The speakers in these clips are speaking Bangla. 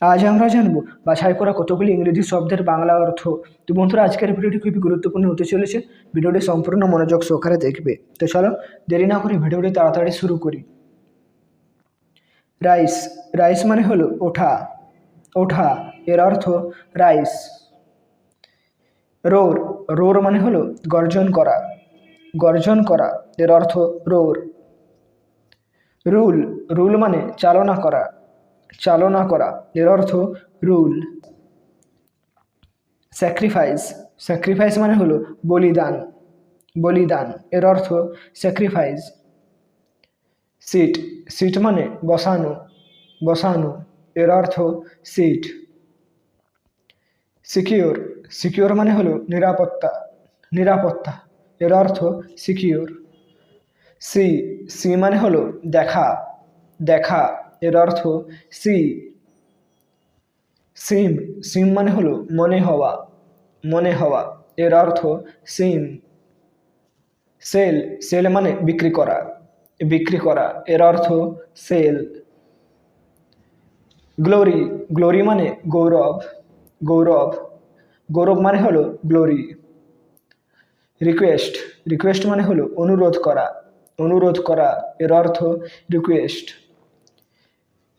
আজ আমরা জানব, বাছাই করা কতগুলি ইংরেজি শব্দের বাংলা অর্থ? তো বন্ধুরা, আজকের ভিডিওটি খুবই গুরুত্বপূর্ণ হতে চলেছে। ভিডিওটি সম্পূর্ণ মনোযোগ সহকারে দেখবে। তো চলো, দেরি না করে ভিডিওটি তাড়াতাড়ি শুরু করি। রাইস রাইস মানে হলো ওঠা। ওঠা, এর অর্থ রাইস। রোর রোর মানে হলো গর্জন করা। গর্জন করা, এর অর্থ রোর। রুল রুল মানে চালনা করা। চালনা করা। এর অর্থ রুল স্যাক্রিফাইস স্যাক্রিফাইস মানে হলো বলিদান। বলিদান। এর অর্থ স্যাক্রিফাইস সিট সিট মানে বসানো। বসানো। এর অর্থ সিট সিকিওর সিকিওর মানে হলো নিরাপত্তা। নিরাপত্তা। এর অর্থ সিকিওর সি সি মানে হলো দেখা। দেখা। এর অর্থ সি, সিম সিম মানে হলো মনে হওয়া মনে হওয়া। এর অর্থ সিম, সেল সেল মানে বিক্রি করা বিক্রি করা। এর অর্থ সেল। গ্লোরি গ্লোরি মানে গৌরব গৌরব। গৌরব মানে হলো গ্লোরি। রিকোয়েস্ট রিকোয়েস্ট মানে হলো অনুরোধ করা অনুরোধ করা। এর অর্থ রিকোয়েস্ট।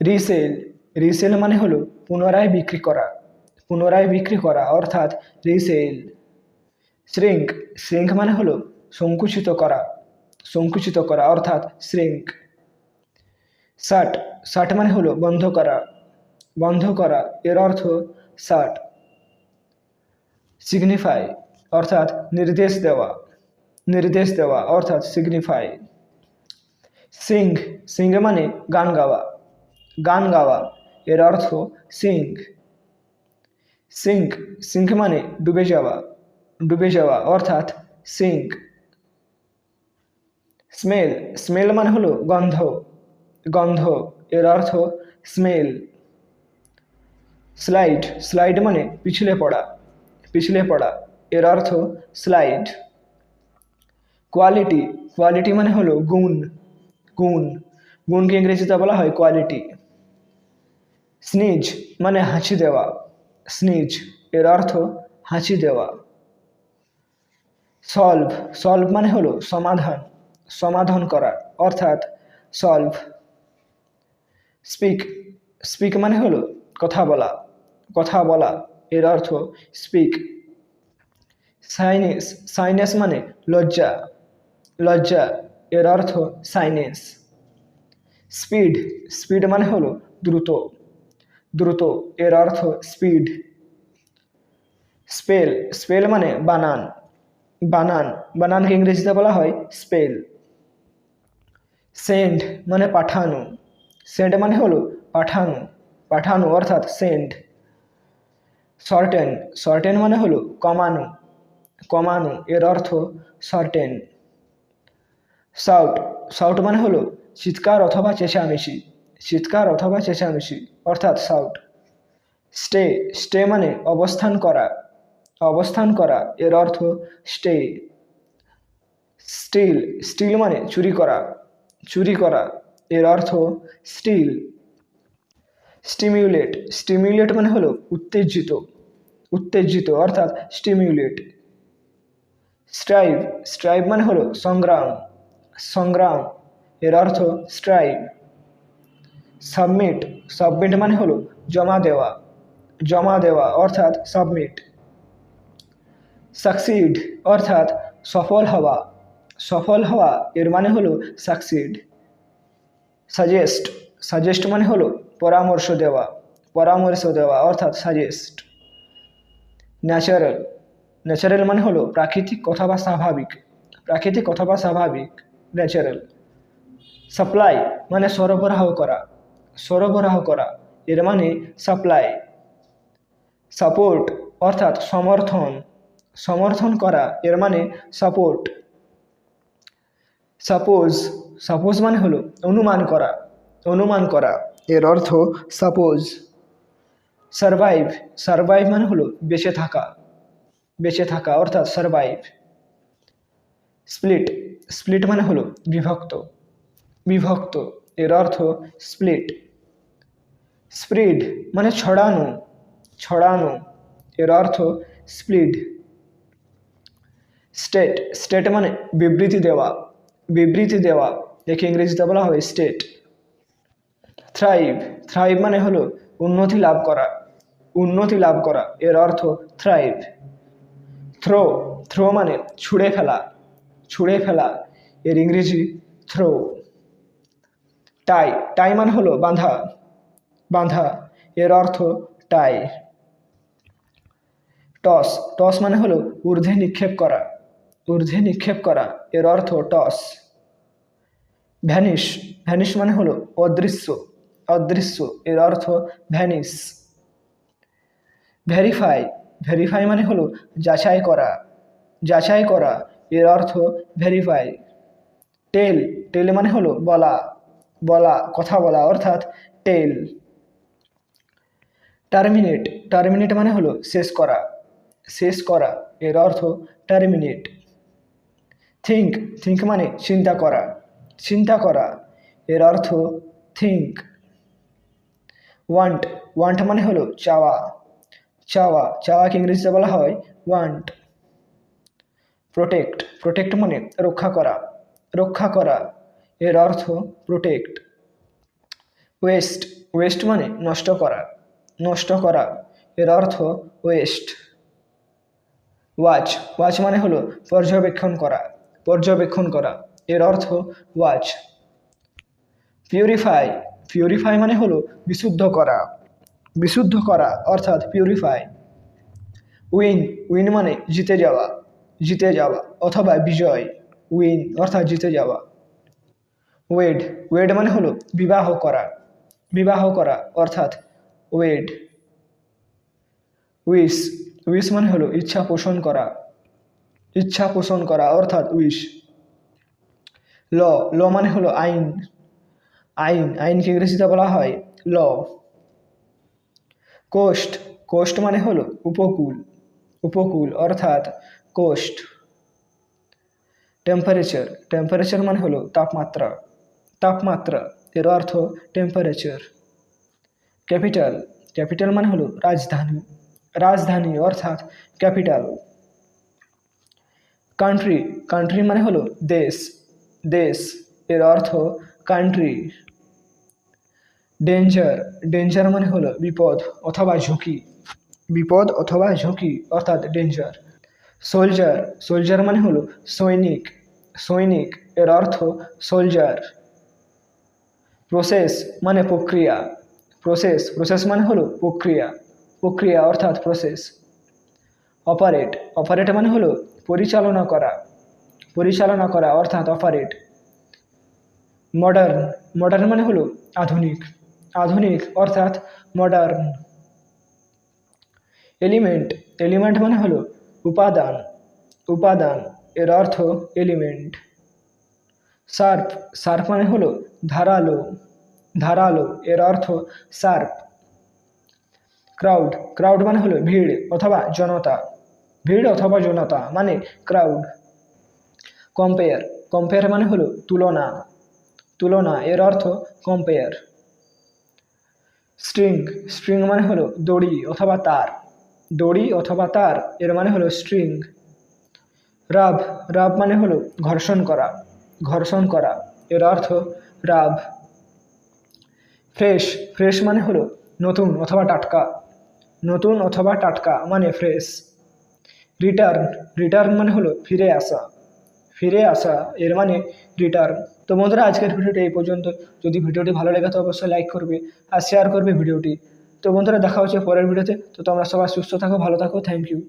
রিসেল রিসেল মানে হলো পুনরায় বিক্রি করা, পুনরায় বিক্রি করা অর্থাৎ রিসেল শ্রিঙ্ক শ্রিঙ্ক মানে হলো সংকুচিত করা সংকুচিত করা অর্থাৎ শ্রিঙ্ক শার্ট শার্ট মানে হলো বন্ধ করা বন্ধ করা, এর অর্থ শার্ট সিগনিফাই অর্থাৎ নির্দেশ দেওয়া নির্দেশ দেওয়া অর্থাৎ সিগনিফাই সিং সিং মানে গান গাওয়া। গান গাওয়া। এর অর্থ সিং সিঙ্ক সিঙ্ক মানে ডুবে যাওয়া। ডুবে যাওয়া অর্থাৎ সিঙ্ক স্মেল স্মেল মানে হলো গন্ধ। গন্ধ, এর অর্থ স্মেল স্লাইড স্লাইড মানে পিছলে পড়া। পিছলে পড়া, এর অর্থ স্লাইড কোয়ালিটি কোয়ালিটি মানে হলো গুণ। গুণ। গুণকে ইংরেজিতে বলা হয় কোয়ালিটি স্নিজ মানে হাঁচি দেওয়া। স্নিজ এর অর্থ হাঁচি দেওয়া। সলভ সলভ মানে হলো সমাধান সমাধান করা, অর্থাৎ সলভ। স্পিক স্পিক মানে হলো কথা বলা কথা বলা এর অর্থ স্পিক। সাইনেস সাইনেস মানে লজ্জা লজ্জা এর অর্থ সাইনেস। স্পিড স্পিড মানে হলো দ্রুত। দ্রুত, এর অর্থ স্পিড স্পেল স্পেল মানে বানান। বানান, বানানকে ইংরেজিতে বলা হয় স্পেল সেন্ড মানে পাঠানো। সেন্ড মানে হলো পাঠানো। পাঠানো অর্থাৎ সেন্ড শর্টেন শর্টেন মানে হলো কমানো। কমানো, এর অর্থ শর্টেন শাউট শাউট মানে হলো চিৎকার অথবা চেঁচামেচি। চিৎকার অথবা চেঁচামেচি অর্থাৎ শাউট স্টে স্টে মানে অবস্থান করা অবস্থান করা এর অর্থ স্টে স্টিল স্টিল মানে চুরি করা চুরি করা এর অর্থ স্টিল স্টিমিউলেট স্টিমিউলেট মানে হলো উত্তেজিত। উত্তেজিত অর্থাৎ স্টিমিউলেট স্ট্রাইভ স্ট্রাইভ মানে হলো সংগ্রাম সংগ্রাম এর অর্থ স্ট্রাইভ সাবমিট সাবমিট মানে হলো জমা দেওয়া জমা দেওয়া অর্থাৎ সাবমিট সাকসিড অর্থাৎ সফল হওয়া সফল হওয়া এর মানে হলো সাকসিড সাজেস্ট সাজেস্ট মানে হলো পরামর্শ দেওয়া পরামর্শ দেওয়া অর্থাৎ সাজেস্ট ন্যাচারাল ন্যাচারাল মানে হলো প্রাকৃতিক কথা বা স্বাভাবিক, প্রাকৃতিক কথা বা স্বাভাবিক ন্যাচারাল সাপ্লাই মানে সরবরাহ করা। সরবরাহ করা, এর মানে সাপ্লাই সাপোর্ট অর্থাৎ সমর্থন সমর্থন করা, এর মানে সাপোর্ট সাপোজ সাপোজ মানে হলো অনুমান করা অনুমান করা, এর অর্থ সাপোজ সারভাইভ সারভাইভ মানে হলো বেঁচে থাকা বেঁচে থাকা অর্থাৎ সারভাইভ স্প্লিট স্প্লিট মানে হলো বিভক্ত বিভক্ত এর অর্থ স্প্লিট স্প্রিড মানে ছড়ানো ছড়ানো, এর অর্থ স্প্লিড স্টেট স্টেট মানে বিবৃতি দেওয়া বিবৃতি দেওয়া, একে ইংরেজিতে বলা হয় স্টেট থ্রাইভ থ্রাইভ মানে হলো উন্নতি লাভ করা, উন্নতি লাভ করা, এর অর্থ থ্রাইভ থ্রো থ্রো মানে ছুঁড়ে ফেলা ছুঁড়ে ফেলা, এর ইংরেজি থ্রো টাই টাই মানে হলো বাঁধা বাঁধা, এর অর্থ টাই। টস টস মানে হলো ঊর্ধ্বে নিক্ষেপ করা, ঊর্ধ্বে নিক্ষেপ করা, এর অর্থ টস। ভ্যানিশ ভ্যানিশ মানে হলো অদৃশ্য অদৃশ্য, এর অর্থ ভ্যানিস ভেরিফাই ভেরিফাই মানে হলো যাচাই করা যাচাই করা, এর অর্থ ভেরিফাই। টেল টেল মানে হলো বলা বলা, কথা বলা, অর্থাৎ টেল টার্মিনেট টার্মিনেট মানে হলো শেষ করা। শেষ করা, এর অর্থ টার্মিনেট থিঙ্ক থিঙ্ক মানে চিন্তা করা। চিন্তা করা, এর অর্থ থিঙ্ক ওয়ান্ট ওয়ান্ট মানে হলো চাওয়া। চাওয়া চাওয়াকে ইংরেজিতে বলা হয় ওয়ান্ট প্রোটেক্ট প্রোটেক্ট মানে রক্ষা করা। রক্ষা করা। এর অর্থ প্রোটেক্ট ওয়েস্ট ওয়েস্ট মানে নষ্ট করা নষ্ট করা, এর অর্থ ওয়েস্ট ওয়াচ ওয়াচ মানে হলো পর্যবেক্ষণ করা পর্যবেক্ষণ করা, এর অর্থ ওয়াচ পিউরিফাই পিউরিফাই মানে হলো বিশুদ্ধ করা বিশুদ্ধ করা, অর্থাৎ পিউরিফাই উইন উইন মানে জিতে যাওয়া জিতে যাওয়া, অথবা বিজয় উইন অর্থাৎ জিতে যাওয়া। ওয়েড ওয়েড মানে হলো বিবাহ করা বিবাহ করা, অর্থাৎ ওয়েড। উইশ উইশ মানে হলো ইচ্ছা পোষণ করা, ইচ্ছা পোষণ করা, অর্থাৎ উইশ। ল ল মানে হলো আইন আইন, আইনকে ইংরেজিতে বলা হয় ল। কোস্ট কোস্ট মানে হলো উপকূল উপকূল, অর্থাৎ কোস্ট। টেম্পারেচার টেম্পারেচার মানে হলো তাপমাত্রা। তাপমাত্রা, এর অর্থ টেম্পারেচার ক্যাপিটাল ক্যাপিটাল মানে হলো রাজধানী। রাজধানী অর্থাৎ ক্যাপিটাল কান্ট্রি কান্ট্রি মানে হলো দেশ। দেশ, এর অর্থ কান্ট্রি ডেঞ্জার ডেঞ্জার মানে হলো বিপদ অথবা ঝুঁকি। বিপদ অথবা ঝুঁকি অর্থাৎ ডেঞ্জার সোলজার সোলজার মানে হলো সৈনিক। সৈনিক, এর অর্থ সোলজার প্রসেস মানে প্রক্রিয়া। প্রসেস প্রসেস মানে হলো প্রক্রিয়া। প্রক্রিয়া অর্থাৎ প্রসেস অপারেট অপারেট মানে হলো পরিচালনা করা। পরিচালনা করা অর্থাৎ অপারেট মডার্ন মডার্ন মানে হলো আধুনিক। আধুনিক অর্থাৎ মডার্ন এলিমেন্ট এলিমেন্ট মানে হলো উপাদান। উপাদান, এর অর্থ এলিমেন্ট সার্প সার্প মানে হলো ধারালো ধারালো এর অর্থ সার্প ক্রাউড ক্রাউড মানে হলো ভিড় অথবা জনতা। ভিড় অথবা জনতা মানে ক্রাউড। কম্পেয়ার কম্পেয়ার মানে হলো তুলনা। তুলনা এর অর্থ কম্পেয়ার। স্ট্রিং স্ট্রিং মানে হলো দড়ি অথবা তার। দড়ি অথবা তার এর মানে হলো স্ট্রিং। রাব রাব মানে হলো ঘর্ষণ করা। ঘর্ষণ করা। এর অর্থ রাব। ফ্রেশ। ফ্রেশ মানে হলো নতুন অথবা টাটকা। নতুন অথবা টাটকা মানে ফ্রেশ। রিটার্ন। রিটার্ন মানে হলো ফিরে আসা। ফিরে আসা, এর মানে রিটার্ন। তো বন্ধুরা, আজকের ভিডিওটি এই পর্যন্ত। যদি ভিডিওটি ভালো লাগে তো অবশ্যই লাইক করবে আর শেয়ার করবে ভিডিওটি। তো বন্ধুরা, দেখা হচ্ছে পরের ভিডিওতে। তো তোমরা সবাই সুস্থ থাকো, ভালো থাকো। Thank you